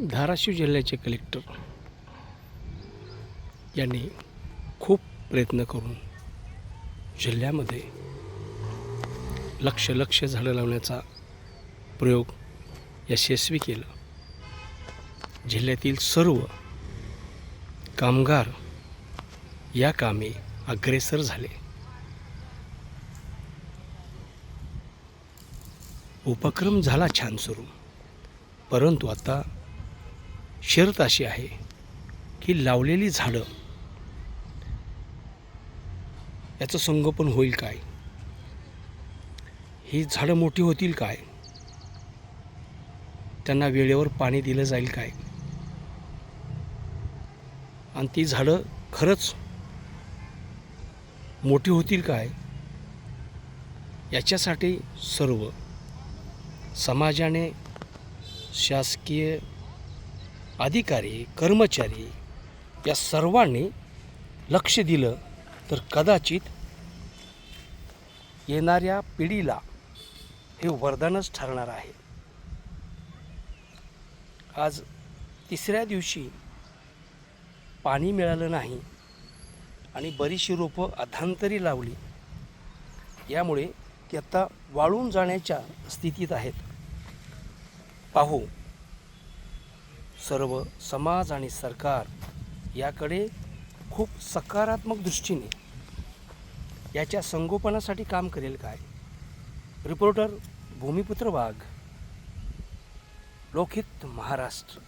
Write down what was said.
धाराशिव जिल्ह्याचे कलेक्टर यांनी खूप प्रयत्न करून जिल्ह्यामध्ये लक्ष लक्ष झाडं लावण्याचा प्रयोग यशस्वी केला. जिल्ह्यातील सर्व कामगार या कामी अग्रेसर झाले. उपक्रम झाला छान सुरू परंतु आता शर्त अशी आहे की लावलेली झाडं याचं संगोपन होईल काय? ही झाडं मोठी होतील काय? त्यांना वेळेवर पाणी दिलं जाईल काय? आणि ती झाडं खरंच मोठी होतील काय? याच्यासाठी सर्व समाजाने शासकीय अधिकारी कर्मचारी या सर्वांनी लक्ष दिलं तर कदाचित येणाऱ्या पिढीला हे वरदानच ठरणार आहे. आज तिसऱ्या दिवशी पाणी मिळालं नाही आणि बरीचशी रोपं अधांतरी लावली. यामुळे ती आता वाळून जाण्याच्या स्थितीत आहेत. पाहू. सर्व समाज आणि सरकार याकडे खूप सकारात्मक दृष्टीने याच्या संगोपनासाठी काम करेल काय? रिपोर्टर भूमिपुत्र वाघ लोकहित महाराष्ट्र.